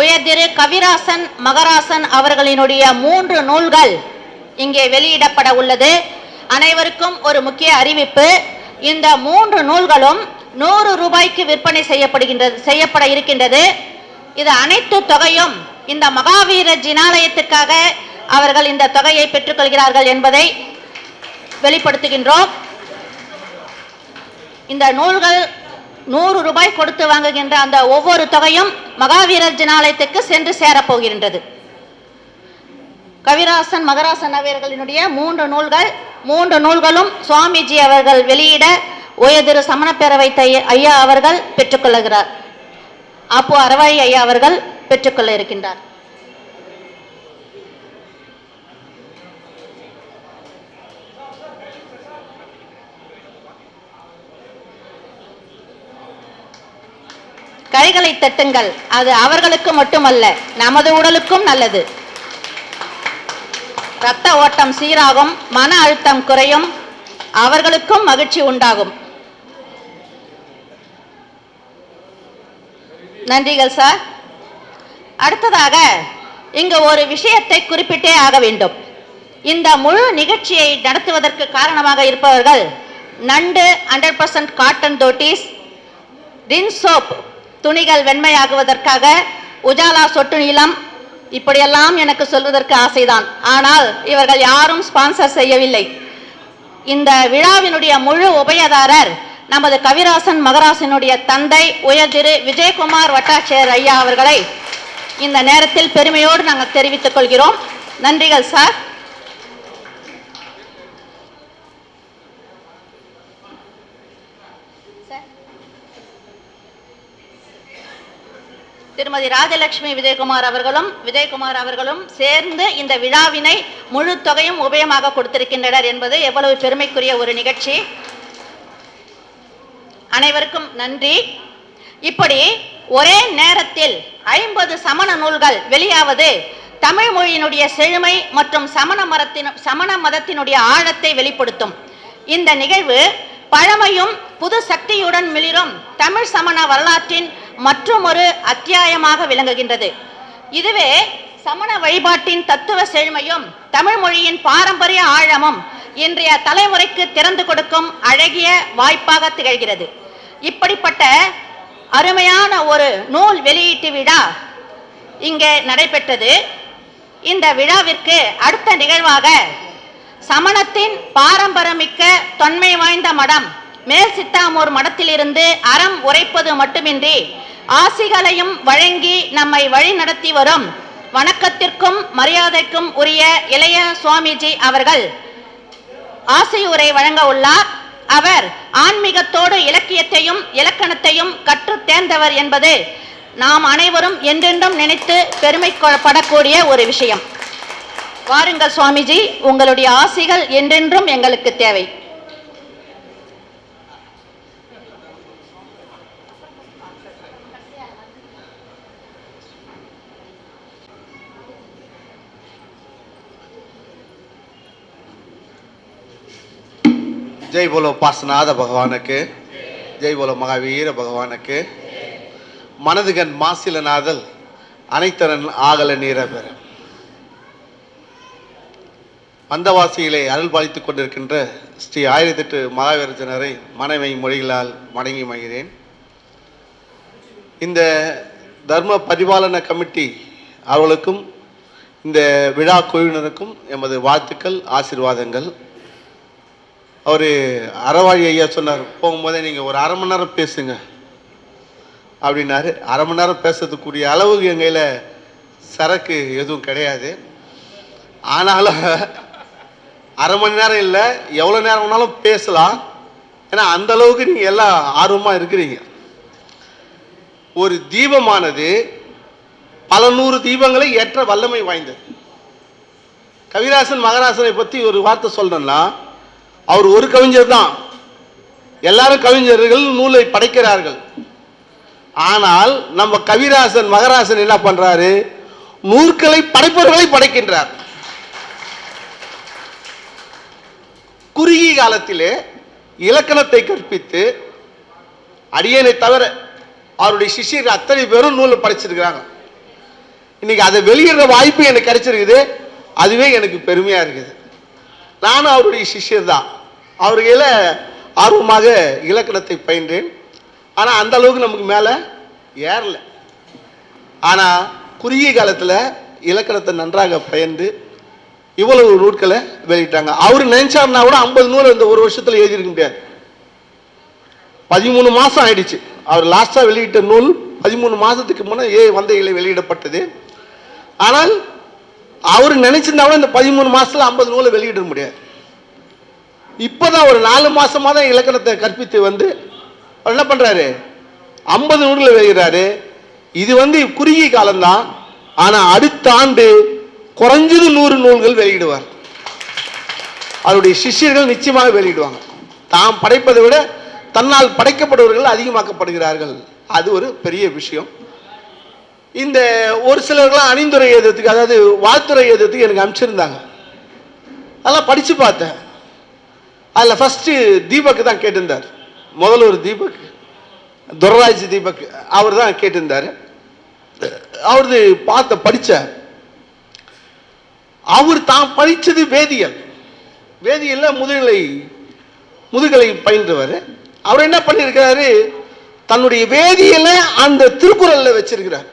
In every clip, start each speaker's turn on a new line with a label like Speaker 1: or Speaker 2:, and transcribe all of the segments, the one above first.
Speaker 1: உயர்திரு கவிராசன் மகராசன் அவர்களினுடைய மூன்று நூல்கள் இங்கே வெளியிடப்பட உள்ளது. அனைவருக்கும் ஒரு முக்கிய அறிவிப்பு. இந்த மூன்று நூல்களும் நூறு ரூபாய்க்கு விற்பனை செய்யப்படுகின்றது செய்யப்பட இருக்கின்றது. இது அனைத்து தொகையும் இந்த மகாவீர ஜினாலயத்துக்காக அவர்கள் இந்த தொகையை பெற்றுக்கொள்கிறார்கள் என்பதை வெளிப்படுத்துகின்றோம். இந்த நூல்கள் நூறு ரூபாய் கொடுத்து வாங்குகின்ற அந்த ஒவ்வொரு தொகையும் மகாவீரர் ஜனாலயத்துக்கு சென்று சேரப்போகின்றது கவிராசன் மகராசன் அவர்களினுடைய மூன்று நூல்கள் மூன்று நூல்களும் சுவாமிஜி அவர்கள் வெளியிட உயர்திரு சமணப்பேரவை தை- ஐயா அவர்கள் பெற்றுக்கொள்ளுகிறார். அப்போ அரவாய் ஐயா அவர்கள் பெற்றுக்கொள்ள இருக்கின்றார். கைகளை தட்டுங்கள். அது அவர்களுக்கு மட்டுமல்ல நமது உடலுக்கும் நல்லது. இரத்த ஓட்டம் சீராகும் மன அழுத்தம் குறையும் அவர்களுக்கும் மகிழ்ச்சி உண்டாகும். நன்றிகள் சார். அடுத்ததாக இங்கு ஒரு விஷயத்தை குறிப்பிட்டே ஆக வேண்டும். இந்த முழு நிகழ்ச்சியை நடத்துவதற்கு காரணமாக இருப்பவர்கள் நண்டு hundred percent cotton dhotis Rin soap துணிகள் வெண்மையாகுவதற்காக உஜாலா சொட்டு நீளம் இப்படியெல்லாம் எனக்கு சொல்வதற்கு ஆசைதான். ஆனால் இவர்கள் யாரும் ஸ்பான்சர் செய்யவில்லை. இந்த விழாவினுடைய முழு உபயதாரர் நமது கவிராசன் மகராசனுடைய தந்தை உயர்திரு விஜயகுமார் வட்டாட்சியர் ஐயா அவர்களை இந்த நேரத்தில் பெருமையோடு நாங்கள் தெரிவித்துக் கொள்கிறோம். நன்றிகள் சார். திருமதி ராஜலட்சுமி விஜயகுமார் அவர்களும் விஜயகுமார் அவர்களும் சேர்ந்து இந்த விழாவினை முழு தொகையும் உபயமாக கொடுத்திருக்கின்றனர் என்பது எவ்வளவு பெருமைக்குரிய ஒரு நிகழ்ச்சி. அனைவருக்கும் நன்றி. இப்படி ஒரே நேரத்தில் ஐம்பது சமண நூல்கள் வெளியாவது தமிழ் மொழியினுடைய செழுமை மற்றும் சமண மரத்தின் சமண மதத்தினுடைய ஆழத்தை வெளிப்படுத்தும். இந்த நிகழ்வு பழமையும் புது சக்தியுடன் மிளிரும் தமிழ் சமண வரலாற்றின் மற்றுமொரு அத்தியாயமாக விளங்குகின்றது. இதுவே சமண வழிபாட்டின் தத்துவ செழுமையும் தமிழ் மொழியின் பாரம்பரிய ஆழமும் இன்றைய தலைமுறைக்கு திறந்து கொடுக்கும் அழகிய வாய்ப்பாக திகழ்கிறது. இப்படிப்பட்ட அருமையான ஒரு நூல் வெளியீட்டு விழா இங்கே நடைபெற்றது. இந்த விழாவிற்கு அடுத்த நிகழ்வாக சமணத்தின் பாரம்பரியமிக்க தொன்மை வாய்ந்த மடம் மேல் சித்தாமூர் மடத்திலிருந்து அறம் உரைப்பது மட்டுமின்றி ஆசிகளையும் வழங்கி நம்மை வழி நடத்தி வரும். வணக்கத்திற்கும் மரியாதைக்கும் உரிய இளைய சுவாமிஜி அவர்கள் ஆசையுரை வழங்க உள்ளார். அவர் ஆன்மீகத்தோடு இலக்கியத்தையும் இலக்கணத்தையும் கற்றுத் தேர்ந்தவர் என்பது நாம் அனைவரும் என்றென்றும் நினைத்து பெருமைப்படக்கூடிய ஒரு விஷயம். வாருங்கள் சுவாமிஜி உங்களுடைய ஆசிகள் என்றென்றும் எங்களுக்கு தேவை.
Speaker 2: ஜெய் போலோ பாசநாத பகவானுக்கு ஜெய் போலோ மகாவீர பகவானுக்கு மனதுகன் மாசில நாதல் அனைத்தரன் ஆகல நீர பெற வந்தவாசிகளை அருள் பாலித்துக் கொண்டிருக்கின்ற ஸ்ரீ ஆயிரத்தெட்டு மகாவீரஜனரை மனைவி மொழிகளால் வணங்கி மகிழ்கிறேன் இந்த தர்ம பரிபாலன கமிட்டி அவர்களுக்கும் இந்த விழா குழுவினருக்கும் எமது வாழ்த்துக்கள் ஆசீர்வாதங்கள். அவர் அறவாழி ஐயா சொன்னார் போகும்போதே நீங்கள் ஒரு அரை மணி நேரம் பேசுங்க. அப்படின்னாரு. அரை மணி நேரம் பேசுறதுக்குரிய அளவுக்கு என் கையில் சரக்கு எதுவும் கிடையாது. ஆனாலும் அரை மணி நேரம் இல்லை எவ்வளோ நேரம் வேணாலும் பேசலாம். ஏன்னா அந்த அளவுக்கு நீங்கள் எல்லாம் ஆர்வமாக இருக்கிறீங்க. ஒரு தீபமானது பல நூறு தீபங்களை ஏற்ற வல்லமை வாய்ந்தது. கவிராசன் மகராசனை பற்றி ஒரு வார்த்தை சொல்கிறேன்னா அவர் ஒரு கவிஞர் தான். எல்லாரும் கவிஞர்கள் நூலை படைக்கிறார்கள். ஆனால் நம்ம கவிராசன் மகராசன் என்ன பண்றாரு? நூற்களை படைப்பவர்களை படைக்கின்றார். குறுகிய காலத்திலே இலக்கணத்தை கற்பித்து அடியனை தவிர அவருடைய சிஷ்யர்கள் அத்தனை பேரும் நூலை படைச்சிருக்கிறாங்க. இன்னைக்கு அதை வெளியிடுற வாய்ப்பு எனக்கு கிடைச்சிருக்குது. அதுவே எனக்கு பெருமையா இருக்குது. நானும் அவருடைய சிஷ்யர் தான். அவர்கள ஆர்வமாக இலக்கணத்தை பயின்றேன். ஆனால் அந்த அளவுக்கு நமக்கு மேலே ஏறல. ஆனால் குறுகிய காலத்தில் இலக்கணத்தை நன்றாக பயின்று இவ்வளவு நூட்களை வெளியிட்டாங்க. அவர் நினைச்சார்னா கூட ஐம்பது நூல் இந்த ஒரு வருஷத்தில் எழுதியிருக்க முடியாது. பதிமூணு மாதம் ஆயிடுச்சு. அவர் லாஸ்ட்டாக வெளியிட்ட நூல் பதிமூணு மாதத்துக்கு முன்னே ஏ வந்தைகளை வெளியிடப்பட்டது. ஆனால் அவர் நினைச்சிருந்தா கூட இந்த பதிமூணு மாதத்தில் ஐம்பது நூலை வெளியிட முடியாது. இப்போதான் ஒரு நாலு மாசமா தான் இலக்கணத்தை கற்பித்து வந்து அவர் என்ன பண்ணுறாரு ஐம்பது நூல்களை வெளியிடுறாரு இது வந்து குறுகிய காலம்தான். ஆனால் அடுத்த ஆண்டு குறைஞ்சது நூறு நூல்கள் வெளியிடுவார். அவருடைய சிஷ்யர்கள் நிச்சயமாக வெளியிடுவாங்க. தாம் படைப்பதை விட தன்னால் படைக்கப்படுவர்கள் அதிகமாக்கப்படுகிறார்கள். அது ஒரு பெரிய விஷயம். இந்த ஒரு சிலர்லாம் அணிந்துரை எழுதுறதுக்கு அதாவது வாழ்த்துறை எழுதுறதுக்கு எனக்கு அனுப்பிச்சிருந்தாங்க. அதெல்லாம் படித்து பார்த்தேன். அதில் ஃபஸ்ட்டு தீபக் தான் கேட்டிருந்தார். முதல்ல ஒரு தீபக் துரராஜ் தீபக் அவர் தான் கேட்டிருந்தார். அவரது பார்த்த படித்த அவர் தான் படித்தது வேதியியல். வேதியியல்ல முதுகலை முதுகலை பயின்றவர். அவர் என்ன பண்ணியிருக்கிறாரு? தன்னுடைய வேதியியலை அந்த திருக்குறள்ல வச்சிருக்கிறார்.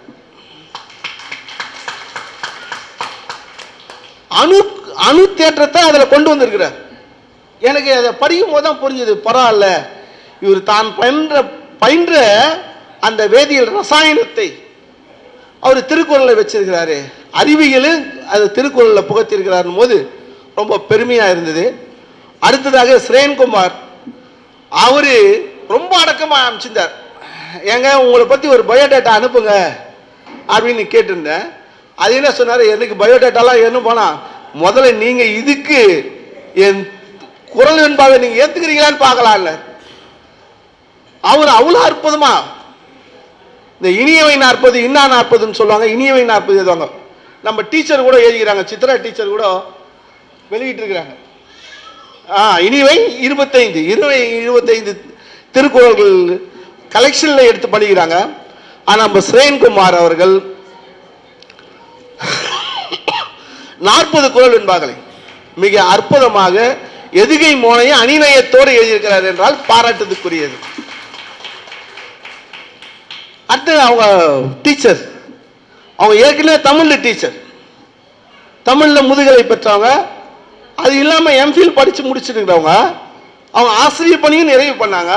Speaker 2: அணு அணு தேற்றத்தை அதில் கொண்டு வந்திருக்கிறார். எனக்கு அதை படிக்கும் போது தான் புரிஞ்சது பரவாயில்ல. இவர் தான் பயின்ற பயின்ற அந்த வேதியியல் ரசாயனத்தை அவர் திருக்குறளில் வச்சிருக்கிறாரு. அறிவியலும் அது திருக்குறளில் புகழ்த்திருக்கிறார் போது ரொம்ப பெருமையாக இருந்தது. அடுத்ததாக ஸ்ரேன்குமார். அவர் ரொம்ப அடக்கமாக அமைச்சிருந்தார் ஏங்க உங்களை பற்றி ஒரு பயோடேட்டா அனுப்புங்க அப்படின்னு கேட்டிருந்தேன். அது என்ன சொன்னார்? எனக்கு பயோடேட்டாலாம் என்ன போனால் முதல்ல நீங்கள் இதுக்கு என் குரல் என்பதை நீங்கள் ஏத்துக்கிறீங்களான்னு பார்க்கலாம்ல அவர் அவ்வளோ அற்புதமா. இந்த இனியவை நாற்பது இன்னா நாற்பதுன்னு சொல்லுவாங்க இனியவை நாற்பது எழுதுவாங்க நம்ம டீச்சர் கூட எழுதிக்கிறாங்க சித்ரா டீச்சர் கூட வெளியிட்டிருக்கிறாங்க. ஆ இனிவை இருபத்தைந்து இருவை இருபத்தைந்து திருக்குறள்கள் கலெக்ஷனில் எடுத்து படிக்கிறாங்க. ஆனால் நம்ம ஸ்ரேன்குமார் அவர்கள் நாற்பது குறள் என்பார்களை. மிக அற்புதமாக எதுகை மோனையும் அணிநயத்தோடு எழுதியிருக்கிறார் என்றால் பாராட்டுறதுக்குரியது அடுத்தது அவங்க டீச்சர் அவங்க ஏற்கனவே தமிழில் டீச்சர் தமிழில் முதுகலை பெற்றவங்க. அது இல்லாமல் எம்ஃபில் படித்து முடிச்சிருக்கிறவங்க. அவங்க ஆசிரியர் பணியும் நிறைவு பண்ணாங்க.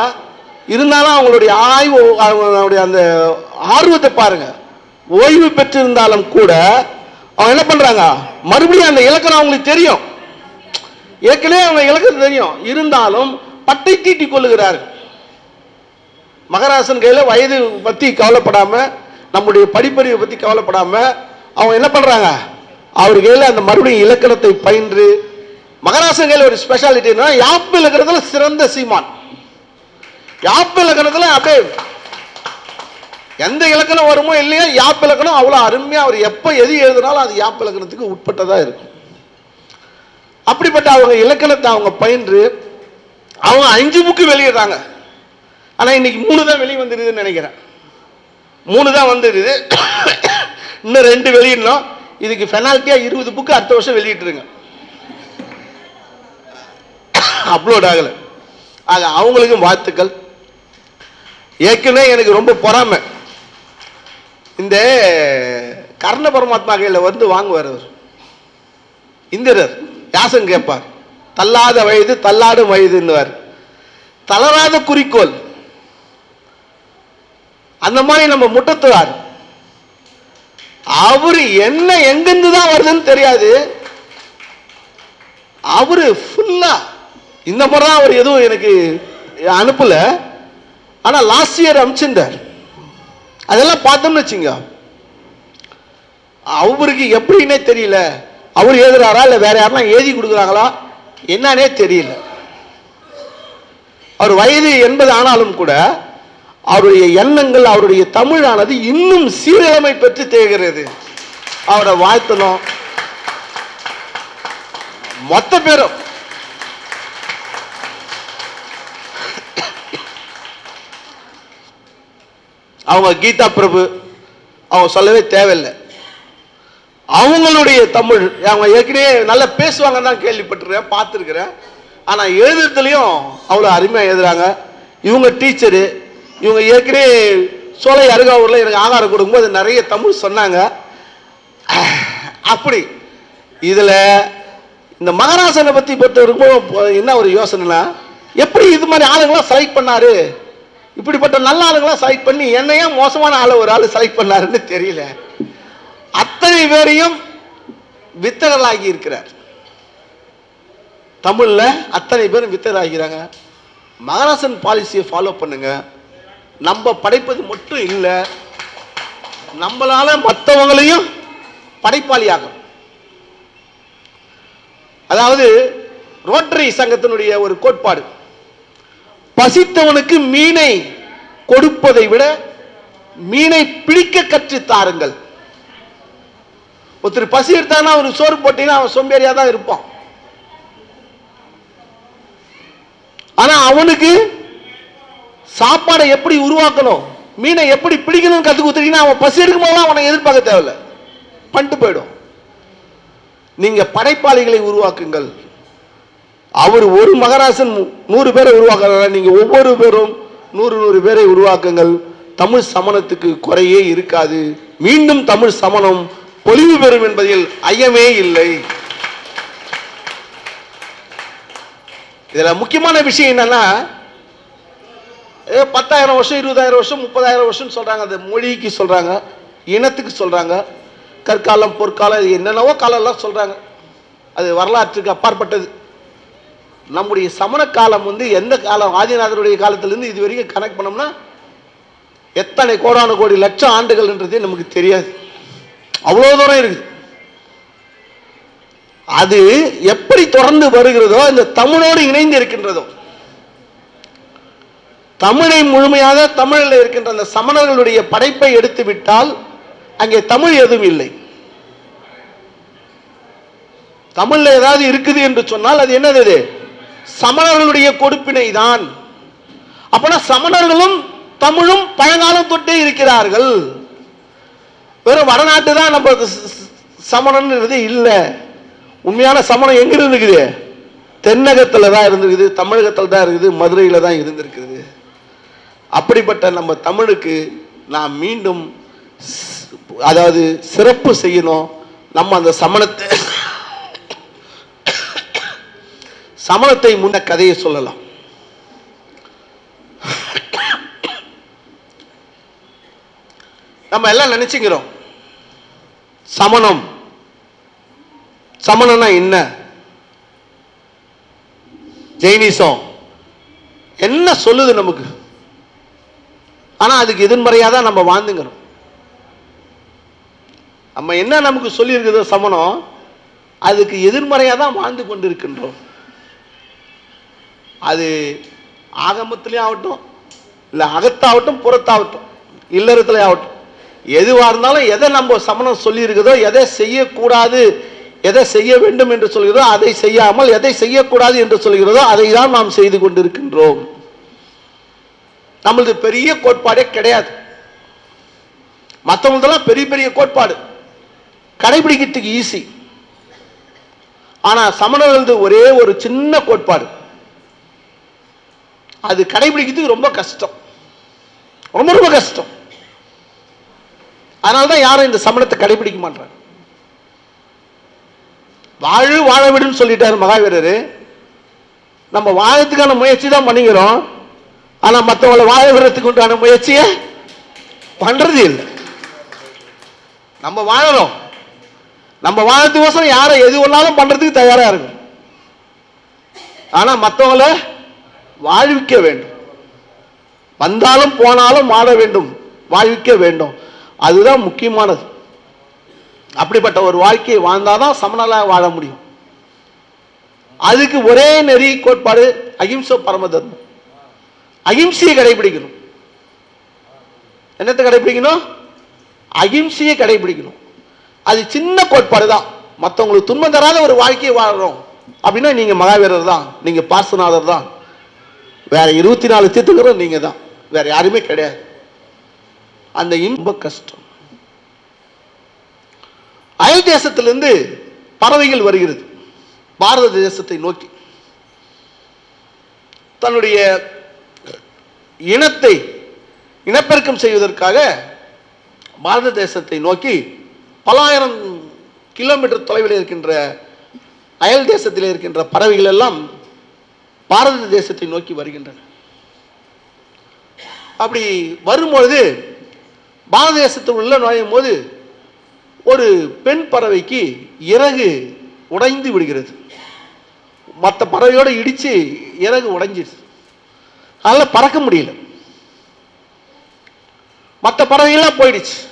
Speaker 2: இருந்தாலும் அவங்களுடைய ஆய்வு அவங்களுடைய அந்த ஆர்வத்தை பாருங்கள் ஓய்வு பெற்றிருந்தாலும் கூட அவங்க என்ன பண்ணுறாங்க மறுபடியும் அந்த இலக்கணம் அவங்களுக்கு தெரியும். ஏற்கனவே அவங்க இலக்கணம் தெரியும். இருந்தாலும் பட்டை தீட்டி கொள்ளுகிறார்கள். மகராசன் கையில் வயது பற்றி கவலைப்படாம நம்முடைய படிப்பறிவை பற்றி கவலைப்படாம அவங்க என்ன பண்றாங்க? அவர் கையில் அந்த மறுபடியும் இலக்கணத்தை பயின்று மகராசன் கையில் ஒரு ஸ்பெஷாலிட்டி யாப்பு இலக்கணத்தில் சிறந்த சீமான். யாப்பு இலக்கணத்தில் அப்படியே எந்த இலக்கணம் வருமோ இல்லையோ யாப்பு இலக்கணம் அவ்வளோ அருமையாக அவர் எப்போ எது எழுதினாலும் அது யாப்பு இலக்கணத்துக்கு உட்பட்டதாக இருக்கும். அப்படிப்பட்ட அவங்க இலக்கணத்தை அவங்க பயின்று அவங்க அஞ்சு புக்கு வெளியிடுறாங்க. ஆனால் இன்னைக்கு மூணு தான் வெளியே வந்துடுதுன்னு நினைக்கிறேன். மூணு தான் வந்துடுது இன்னும் ரெண்டு வெளியிடணும். இதுக்கு பெனால்ட்டியாக இருபது புக்கு அடுத்த வருஷம் வெளியிட்டுருங்க. அப்லோட் ஆகலை. ஆக அவங்களுக்கும் வாழ்த்துக்கள். ஏற்கனவே எனக்கு ரொம்ப பொறாமை. இந்த கர்ண பரமாத்மா கையில் வந்து வாங்குவார் அவர். இந்திரர். யாசன் கேட்பார் தள்ளாத வயது தள்ளாடும் வயதுன்னுவார் தளராத குறிக்கோள். அந்த மாதிரி நம்ம முட்டத்துவார். அவரு என்ன எங்கிருந்து தான் வருதுன்னு தெரியாது. அவரு ஃபுல்லா இந்த முறை தான் அவர் எதுவும் எனக்கு அனுப்பல. ஆனா லாஸ்ட் இயர் அனுப்பிச்சிருந்தார் அதெல்லாம் பார்த்தோம்னு வச்சுங்க அவருக்கு எப்படின்னே தெரியல. அவர் எழுதுறாரா இல்லை வேற யாரெல்லாம் எழுதி கொடுக்குறாங்களா? என்னன்னே தெரியல. அவர் வயது எண்பது ஆனாலும் கூட அவருடைய எண்ணங்கள் அவருடைய தமிழானது இன்னும் சீரழமை பெற்று தேகிறது அவரை வாழ்த்தணும். மொத்த பேரும். அவங்க கீதா பிரபு அவங்க சொல்லவே தேவையில்லை. அவங்களுடைய தமிழ். அவங்க ஏற்கனவே நல்லா பேசுவாங்கன்னு தான் கேள்விப்பட்டிருக்கேன் பார்த்துருக்குறேன். ஆனால் எழுதுறதுலையும் அவ்வளோ அருமையாக எழுதுறாங்க. இவங்க டீச்சரு இவங்க ஏற்கனவே சோலை அருகாவூரில் எனக்கு ஆகாரம் கொடுக்கும்போது நிறைய தமிழ் சொன்னாங்க. அப்படி. இதில் இந்த மகாராசனை பற்றி பொறுத்தவரைக்கும் என்ன ஒரு யோசனைனா எப்படி இது மாதிரி ஆளுங்களாம் செலக்ட் பண்ணாரு? இப்படிப்பட்ட நல்ல ஆளுங்களாம் செலக்ட் பண்ணி என்னையே மோசமான ஆளை ஒரு ஆள் செலக்ட் பண்ணாருன்னு தெரியல. அத்தனை பேரையும் வித்தகர்களாகி இருக்கிறார். தமிழில் அத்தனை பேரும் வித்தகராகிறாங்க. மகாராசன் பாலிசியை ஃபாலோ பண்ணுங்க. நம்ம படைப்பது மட்டும் இல்லை நம்மளால மற்றவங்களையும் படைப்பாளியாகும் அதாவது ரோட்டரி சங்கத்தினுடைய ஒரு கோட்பாடு. பசித்தவனுக்கு மீனை கொடுப்பதை விட மீனை பிடிக்க கற்று தாருங்கள். ஒருத்தர் பசி எடுத்தானா அவர் சோறு போட்டீங்கன்னா அவன் சோம்பேறியா தான் இருப்பான். ஆனா அவனுக்கு சாப்பாடை எப்படி உருவாக்கணும் மீனை எப்படி பிடிக்கணும்னு கத்து கொடுத்தீங்கன்னா அவன் பசி எடுக்கும் போதெல்லாம் அவனை எதிர்பார்க்க தேவையில்ல. பண்ணிட்டு போயிடும். நீங்க படைப்பாளிகளை உருவாக்குங்கள். அவர் ஒரு மகராசன் நூறு பேரை உருவாக்குறாரு நீங்க ஒவ்வொரு பேரும் நூறு நூறு பேரை உருவாக்குங்கள். தமிழ் சமணத்துக்கு குறையே இருக்காது. மீண்டும் தமிழ் சமணம் பொலிவு பெறும் என்பதில் ஐயமே இல்லை. இதுல முக்கியமான விஷயம் என்னன்னா பத்தாயிரம் வருஷம் இருபதாயிரம் வருஷம் முப்பதாயிரம் வருஷம் சொல்றாங்க. அந்த மொழிக்கு சொல்றாங்க இனத்துக்கு சொல்றாங்க. கற்காலம் பொற்காலம் இது என்னென்னவோ காலம்லாம் சொல்றாங்க. அது வரலாற்றுக்கு அப்பாற்பட்டது. நம்முடைய சமண காலம் வந்து எந்த காலம் ஆதிநாதருடைய காலத்திலிருந்து இது வரைக்கும் கனெக்ட் பண்ணோம்னா எத்தனை கோடான கோடி லட்சம் ஆண்டுகள்ன்றதே நமக்கு தெரியாது. அவ்வளோ தூரம் இருக்குது அது எப்படி தொடர்ந்து வருகிறதோ இந்த தமிழோடு இணைந்து இருக்கின்றதோ தமிழை முழுமையாக தமிழில் இருக்கின்ற அந்த சமணர்களுடைய படைப்பை எடுத்து விட்டால் அங்கே தமிழ் எதுவும் இல்லை. தமிழ்ல ஏதாவது இருக்குது என்று சொன்னால் அது என்னது சமணர்களுடைய கொடுப்பினை தான். அப்பனா சமணர்களும் தமிழும் பழங்காலம் தொட்டே இருக்கிறார்கள். வெறும் வடநாட்டு தான் நம்ம சமணன்றது இல்லை. உண்மையான சமணம் எங்கே இருந்துக்குது தென்னகத்தில் தான் இருந்திருக்குது தமிழகத்தில் தான் இருக்குது மதுரையில் தான் இருந்திருக்குது. அப்படிப்பட்ட நம்ம தமிழுக்கு நாம் மீண்டும் அதாவது சிறப்பு செய்யணும். நம்ம அந்த சமணத்தை சமணத்தை முன்ன கதையை சொல்லலாம். நம்ம எல்லாம் நினைச்சுக்கிறோம். சமணம். சமணம்னா என்ன? ஜெயினிசம். என்ன சொல்லுது நமக்கு? ஆனா அதுக்கு எதிர்மறையா தான் நம்ம வாழ்ந்துங்கிறோம். நம்ம என்ன நமக்கு சொல்லியிருக்குதோ சமணம் அதுக்கு எதிர்மறையா தான் வாழ்ந்து கொண்டிருக்கின்றோம். அது ஆகமத்திலையும் ஆகட்டும் இல்லை அகத்தாகட்டும் புறத்தாகட்டும் இல்லறத்துல ஆகட்டும். எதுவாக இருந்தாலும் எதை நம்ம சமணம் சொல்லியிருக்குதோ எதை செய்யக்கூடாது எதை செய்ய வேண்டும் என்று சொல்கிறதோ அதை செய்யாமல் எதை செய்யக்கூடாது என்று சொல்கிறதோ அதை தான் நாம் செய்து கொண்டிருக்கின்றோம். நம்மளது பெரிய கோட்பாடே கிடையாது. மற்றவங்களதெல்லாம் பெரிய பெரிய கோட்பாடு. கடைபிடிக்கிறதுக்கு ஈஸி ஆனா சமணர்களது ஒரே ஒரு சின்ன கோட்பாடு. அது கடைபிடிக்கிறதுக்கு ரொம்ப கஷ்டம். ரொம்ப ரொம்ப கஷ்டம். அதனால தான் யாரும் இந்த சமணத்தை கடைபிடிக்க மாட்டாங்க. வாழு வாழ விடுன்னு சொல்லிட்டார் மகாவீரர். நம்ம வாழத்துக்கான முயற்சி தான் பண்ணிக்கிறோம். ஆனா மற்றவங்களை வாழ விடுறதுக்கு உண்டான முயற்சியை பண்றது இல்லை. நம்ம வாழறோம். நம்ம வாழறதுக்கோசரம் யாரை எது ஒன்றாலும் பண்றதுக்கு தயாரா இருக்கும். ஆனா மற்றவங்களை வாழ்விக்க வேண்டும். வந்தாலும் போனாலும் வாழ வேண்டும். வாழ்விக்க வேண்டும். அதுதான் முக்கியமானது. அப்படிப்பட்ட ஒரு வாழ்க்கையை வாழ்ந்தாதான் சமநலாக வாழ முடியும். அதுக்கு ஒரே நெறி கோட்பாடு அகிம்சை பரம தர்மம் அகிம்சையை கடைபிடிக்கணும். என்னத்தை கடைபிடிக்கணும்? அகிம்சையை கடைபிடிக்கணும். அது சின்ன கோட்பாடு தான் மற்றவங்களுக்கு துன்பம் தராத ஒரு வாழ்க்கையை வாழறோம். அப்படின்னா நீங்க மகாவீரர் தான் நீங்க பார்சநாதர் தான். வேற இருபத்தி நாலு தீர்த்துக்கிறோம் நீங்க தான் வேற யாருமே கிடையாது. அந்த இன்ப கஷ்டம். அயல் தேசத்திலிருந்து பறவைகள் வருகிறது. பாரத தேசத்தை நோக்கி. தன்னுடைய இனத்தை இனப்பெருக்கம் செய்வதற்காக பாரத தேசத்தை நோக்கி பலாயிரம் கிலோமீட்டர் தொலைவில் இருக்கின்ற அயல் தேசத்தில் இருக்கின்ற பறவைகள் எல்லாம் பாரத தேசத்தை நோக்கி வருகின்றன. அப்படி வரும்பொழுது பாரத தேசத்தில் உள்ள நுழையும் போது ஒரு பெண் பறவைக்கு இறகு உடைந்து விடுகிறது. மற்ற பறவையோடு இடித்து இறகு உடைஞ்சிருச்சு. அதனால் பறக்க முடியல. மற்ற பறவைகள்லாம் போயிடுச்சு.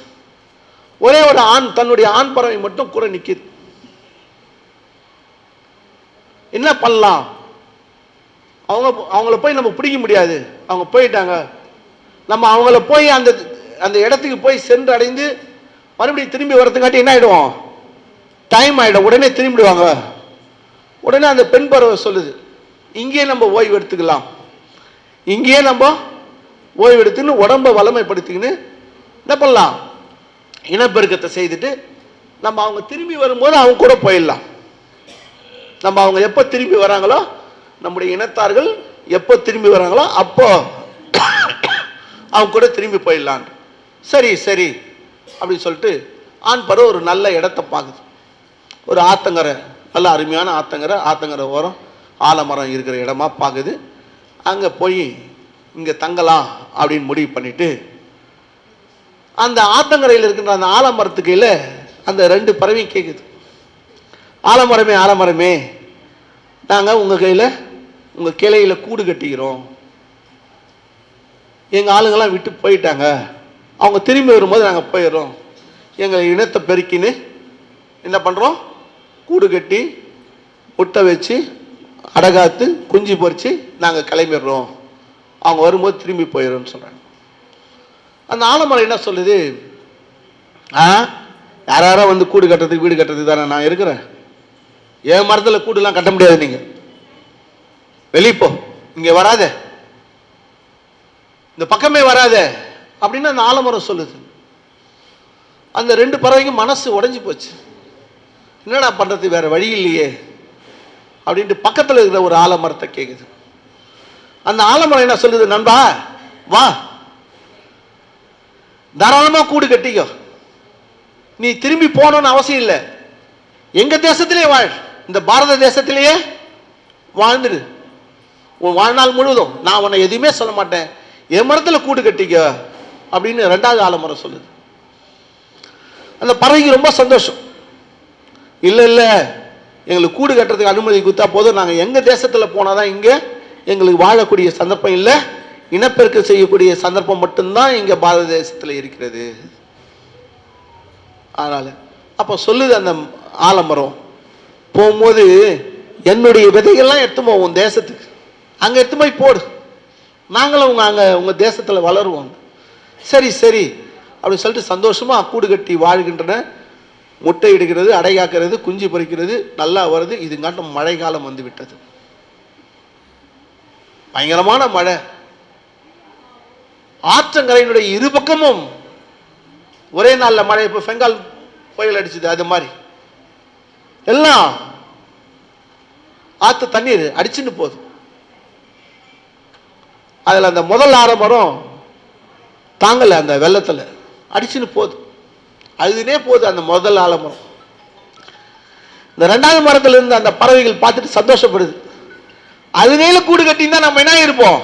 Speaker 2: ஒரே ஒரு ஆண் தன்னுடைய ஆண் பறவை மட்டும் கூட நிற்கிது என்ன பண்ணலாம்? அவங்க அவங்கள போய் நம்ம பிடிக்க முடியாது. அவங்க போயிட்டாங்க. நம்ம அவங்கள போய் அந்த அந்த இடத்துக்கு போய் சென்று அடைந்து மறுபடியும் திரும்பி வரதுங்காட்டி என்ன ஆகிடுவோம் டைம் ஆகிடும் உடனே திரும்பிடுவாங்க. உடனே அந்த பெண் பறவை சொல்லுது. இங்கேயே நம்ம ஓய்வு எடுத்துக்கலாம். இங்கேயே நம்ம ஓய்வு எடுத்துன்னு உடம்ப வளமைப்படுத்திக்கின்னு என்ன பண்ணலாம்? இனப்பெருக்கத்தை செய்துட்டு நம்ம அவங்க திரும்பி வரும்போது அவங்க கூட போயிடலாம். நம்ம அவங்க எப்போ திரும்பி வராங்களோ நம்முடைய இனத்தார்கள் எப்போ திரும்பி வராங்களோ அப்போ அவங்க கூட திரும்பி போயிடலான் சரி சரி அப்படின்னு சொல்லிட்டு ஆண் பறவை ஒரு நல்ல இடத்த பார்க்குது. ஒரு ஆத்தங்கரை நல்ல அருமையான ஆத்தங்கரை ஆத்தங்கரை ஓரம் ஆலமரம் இருக்கிற இடமா பார்க்குது. அங்கே போய் இங்கே தங்கலாம் அப்படின்னு முடிவு பண்ணிவிட்டு அந்த ஆத்தங்கரையில் இருக்கின்ற அந்த ஆலமரத்துக்கையில் அந்த ரெண்டு பறவையும் கேட்குது ஆலமரமே ஆலமரமே நாங்கள் உங்கள் கையில் உங்கள் கிளையில் கூடு கட்டிக்கிறோம். எங்கள் ஆளுங்கள்லாம் விட்டு போயிட்டாங்க. அவங்க திரும்பி வரும்போது நாங்கள் போயிடுறோம். எங்கள் இனத்தை பெருக்கின்னு என்ன பண்ணுறோம் கூடு கட்டி முட்டை வச்சு அடகாத்து குஞ்சு பொறித்து நாங்கள் கிளம்பிடுறோம். அவங்க வரும்போது திரும்பி போயிடும்னு சொல்கிறாங்க அந்த ஆலமரம் என்ன சொல்லுது? ஆ? யார் யாரோ வந்து கூடு கட்டுறதுக்கு வீடு கட்டுறதுக்கு தானே நான் இருக்கிறேன். என் மரத்தில் கூடுலாம் கட்ட முடியாது நீங்கள் வெளியே போ. இங்கே வராத. இந்த பக்கமே வராத. அப்படின்னு அந்த ஆலமரம் சொல்லுது. அந்த ரெண்டு பறவைக்கும் மனசு உடஞ்சி போச்சு. என்னடா பண்ணுறது வேற வழி இல்லையே அப்படின்ட்டு பக்கத்தில் இருக்கிற ஒரு ஆலமரத்தை கேட்குது அந்த ஆலமரம் என்ன சொல்லுது நண்பா வா. தாராளமாக கூடு கட்டிக்கோ. நீ திரும்பி போகணும்னு அவசியம் இல்லை. எங்க தேசத்திலே வாழ். இந்த பாரத தேசத்திலேயே வாழ்ந்துடு உன் வாழ்நாள் முழுவதும் நான் உன்னை எதுவுமே சொல்ல மாட்டேன். என் மரத்துல கூடு கட்டிக்க. அப்படின்னு ரெண்டாவது ஆலமரம் சொல்லுது. அந்த பறவைக்கு ரொம்ப சந்தோஷம். இல்லை இல்லை எங்களுக்கு கூடு கட்டுறதுக்கு அனுமதி கொடுத்தா போதும். நாங்கள் எங்கள் தேசத்தில் போனால் தான் இங்கே எங்களுக்கு வாழக்கூடிய சந்தர்ப்பம் இல்லை. இனப்பெருக்கம் செய்யக்கூடிய சந்தர்ப்பம் மட்டும்தான் இங்கே பாரத தேசத்தில் இருக்கிறது. அதனால் அப்போ சொல்லுது அந்த ஆலமரம் போகும்போது என்னுடைய விதைகள்லாம் எடுத்துமோ உன் தேசத்துக்கு. அங்கே எடுத்து போய் போடு. நாங்களும் உங்கள் அங்கே உங்கள் தேசத்தில் வளருவோம். சரி சரி அப்படின்னு சொல்லிட்டு சந்தோஷமாக கூடு கட்டி வாழ்கின்றன. முட்டை இடுகிறது அடைகாக்கிறது குஞ்சு பொறிக்கிறது நல்லா வருது. இதுங்காட்டும் மழை காலம் வந்து விட்டது பயங்கரமான மழை. ஆற்றங்கரையினுடைய இரு பக்கமும் ஒரே நாளில் மழை. இப்போ பெங்கால் புயல் அடிச்சுது அது மாதிரி. எல்லாம் ஆற்று தண்ணீர் அடிச்சுன்னு போகுது. அதில் அந்த முதல் ஆரம்பரம் தாங்கலை அந்த வெள்ளத்தில். அடிச்சுன்னு போகுது அதுனே போகுது அந்த முதல் ஆலமரம். இந்த ரெண்டாவது மரத்தில் இருந்து அந்த பறவைகள் பார்த்துட்டு சந்தோஷப்படுது. அதுனேல கூடு கட்டினா நம்ம என்ன இருப்போம்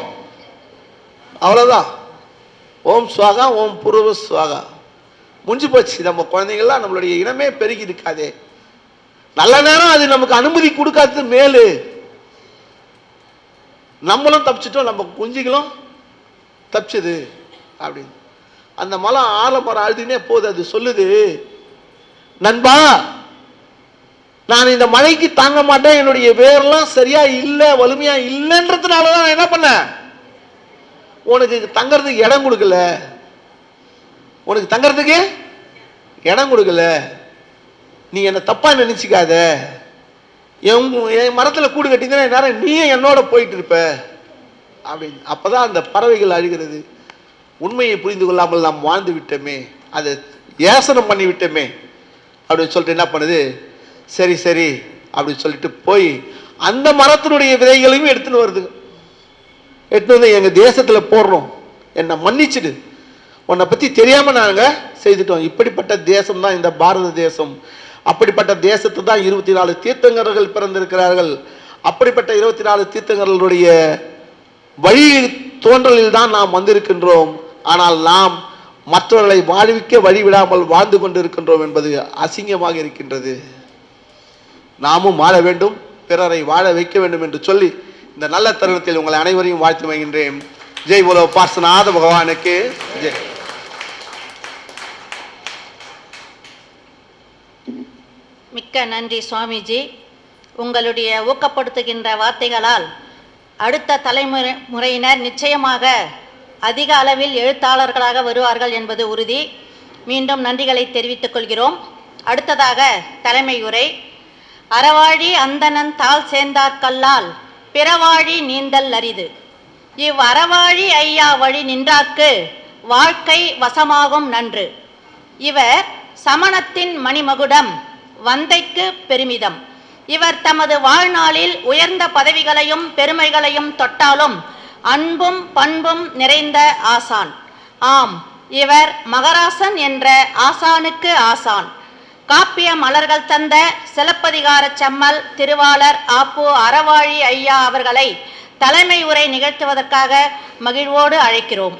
Speaker 2: அவ்வளோதான் ஓம் சுவாகா ஓம் புருவ சுவாகா. முடிஞ்சு போச்சு. நம்ம குழந்தைங்கள்லாம் நம்மளுடைய இனமே பெருகி இருக்காதே. நல்ல நேரம் அது நமக்கு அனுமதி கொடுக்காதது மேலு. நம்மளும் தப்பிச்சிட்டோம். நம்ம குஞ்சுகளும் தப்பிச்சது. அப்படின்னு. அந்த மலம் ஆலமரம் அழுதுனே போது அது சொல்லுது நண்பா நான் இந்த மழைக்கு தாங்க மாட்டேன் என்னுடைய வேர்லாம் சரியா இல்லை வலிமையா இல்லைன்றதுனால தான் நான் என்ன பண்ணேன்? உனக்கு தங்கறதுக்கு இடம் கொடுக்கல. உனக்கு தங்கறதுக்கு இடம் கொடுக்கல. நீ என்னை தப்பாக நினச்சிக்காத. என் என் மரத்தில் கூடு கட்டிங்கன்னா நேரம் நீயும் என்னோட போயிட்டு இருப்ப. அப்படின்னு. அப்போ தான் அந்த பறவைகள் அழுகிறது. உண்மையை புரிந்து கொள்ளாமல் நாம் வாழ்ந்து விட்டோமே அதை ஏசனம் பண்ணி விட்டோமே அப்படின்னு சொல்லிட்டு என்ன பண்ணுது? சரி சரி அப்படின்னு சொல்லிட்டு போய் அந்த மரத்தினுடைய விதைகளையும் எடுத்துன்னு வருது. எடுத்துன்னு வந்து எங்கள் தேசத்தில் போடுறோம். என்னை மன்னிச்சிடு. உன்னை பற்றி தெரியாமல் நாங்கள் செய்துட்டோம். இப்படிப்பட்ட தேசம் தான் இந்த பாரத தேசம். அப்படிப்பட்ட தேசத்து தான் இருபத்தி நாலு தீர்த்தங்கர்கள் பிறந்திருக்கிறார்கள். அப்படிப்பட்ட இருபத்தி நாலு தீர்த்தங்கர்களுடைய வழி தோன்றலில் தான் நாம் வந்திருக்கின்றோம். ஆனால் நாம் மற்றவர்களை வாழ்விக்க வழிவிடாமல் வாழ்ந்து கொண்டிருக்கின்றோம் என்பது அசிங்கமாக இருக்கின்றது. நாமும் வாழ வேண்டும் பிறரை வாழ வைக்க வேண்டும் என்று சொல்லி இந்த நல்ல தருணத்தில் உங்களை அனைவரையும் வாழ்த்து வைகின்றேன் ஜெய் போலோ பார்சநாத பகவானுக்கு ஜெய்.
Speaker 1: மிக்க நன்றி சுவாமிஜி. உங்களுடைய ஊக்கப்படுத்துகின்ற வார்த்தைகளால் அடுத்த தலைமுறை முறையினர் நிச்சயமாக அதிக அளவில் எழுத்தாளர்களாக வருவார்கள் என்பது உறுதி. மீண்டும் நன்றிகளை தெரிவித்துக் கொள்கிறோம். அடுத்ததாக தலைமையுரை அறவாழி அந்தணன் தாள் சேர்ந்தார்கல்லால் பிறவாழி நீந்தல் அரிது. இவ் அறவாழி ஐயா வழி நின்றார்க்கு வாழ்க்கை வசமாகும் நன்று. இவர் சமணத்தின் மணிமகுடம் வந்தைக்கு பெருமிதம். இவர் தமது வாழ்நாளில் உயர்ந்த பதவிகளையும் பெருமைகளையும் தொட்டாலும் அன்பும் பண்பும் நிறைந்த ஆசான். ஆம் இவர் மகராசன் என்ற ஆசானுக்கு ஆசான். காப்பிய மலர்கள் தந்த சிலப்பதிகார செம்மல் திருவாளர் ஆப்பு அறவாழி ஐயா அவர்களை தலைமை உரை நிகழ்த்துவதற்காக மகிழ்வோடு அழைக்கிறோம்.